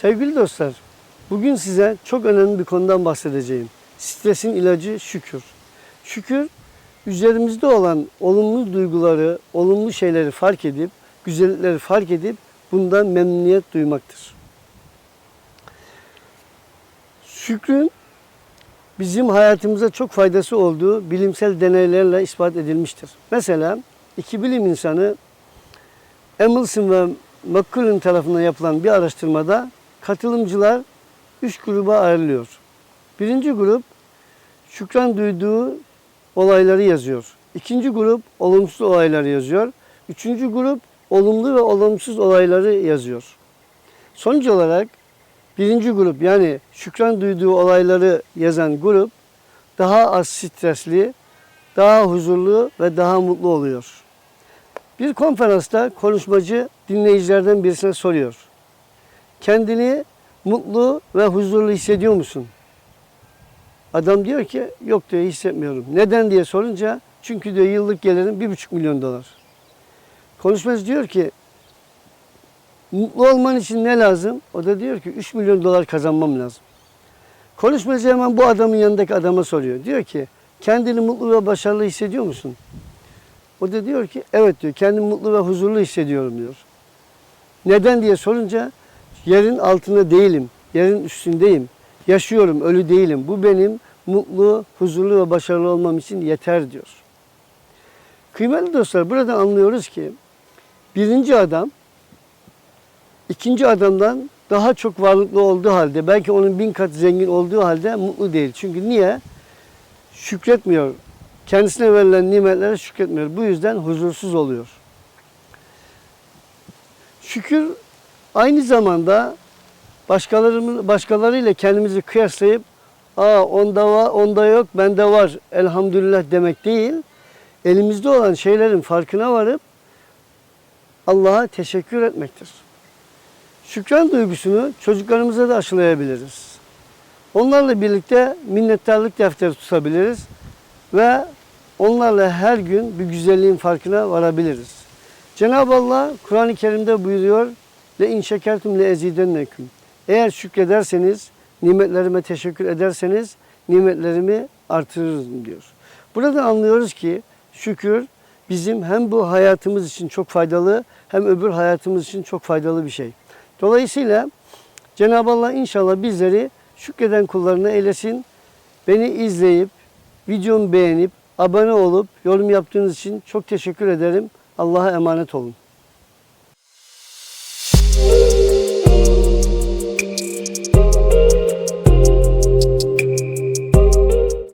Sevgili dostlar, bugün size çok önemli bir konudan bahsedeceğim. Stresin ilacı şükür. Şükür, üzerimizde olan olumlu duyguları, olumlu şeyleri fark edip, güzellikleri fark edip bundan memnuniyet duymaktır. Şükrün bizim hayatımıza çok faydası olduğu bilimsel deneylerle ispat edilmiştir. Mesela iki bilim insanı Emerson ve McCullen tarafından yapılan bir araştırmada katılımcılar üç gruba ayrılıyor. Birinci grup şükran duyduğu olayları yazıyor. İkinci grup olumsuz olayları yazıyor. Üçüncü grup olumlu ve olumsuz olayları yazıyor. Sonuç olarak birinci grup yani şükran duyduğu olayları yazan grup daha az stresli, daha huzurlu ve daha mutlu oluyor. Bir konferansta konuşmacı dinleyicilerden birisine soruyor. Kendini mutlu ve huzurlu hissediyor musun? Adam diyor ki yok diyor hissetmiyorum. Neden diye sorunca çünkü diyor yıllık gelirim bir buçuk milyon dolar. Konuşmacı diyor ki mutlu olman için ne lazım? O da diyor ki 3 milyon dolar kazanmam lazım. Konuşmacı hemen bu adamın yanındaki adama soruyor. Diyor ki kendini mutlu ve başarılı hissediyor musun? O da diyor ki evet diyor kendimi mutlu ve huzurlu hissediyorum diyor. Neden diye sorunca yerin altında değilim, yerin üstündeyim. Yaşıyorum, ölü değilim. Bu benim mutlu, huzurlu ve başarılı olmam için yeter diyor. Kıymetli dostlar buradan anlıyoruz ki birinci adam ikinci adamdan daha çok varlıklı olduğu halde belki onun bin kat zengin olduğu halde mutlu değil. Çünkü niye? Şükretmiyor. Kendisine verilen nimetlere şükretmiyor. Bu yüzden huzursuz oluyor. Şükür aynı zamanda başkaları başkalarıyla kendimizi kıyaslayıp aa onda var, onda yok, bende var elhamdülillah demek değil. Elimizde olan şeylerin farkına varıp Allah'a teşekkür etmektir. Şükran duygusunu çocuklarımıza da aşılayabiliriz. Onlarla birlikte minnettarlık defteri tutabiliriz ve onlarla her gün bir güzelliğin farkına varabiliriz. Cenab-ı Allah Kur'an-ı Kerim'de buyuruyor le in şekertum le ezidenneküm. Eğer şükrederseniz, nimetlerime teşekkür ederseniz nimetlerimi artırırım diyor. Buradan anlıyoruz ki şükür bizim hem bu hayatımız için çok faydalı hem öbür hayatımız için çok faydalı bir şey. Dolayısıyla Cenab-ı Allah inşallah bizleri şükreden kullarına eylesin. Beni izleyip, videomu beğenip, abone olup yorum yaptığınız için çok teşekkür ederim. Allah'a emanet olun.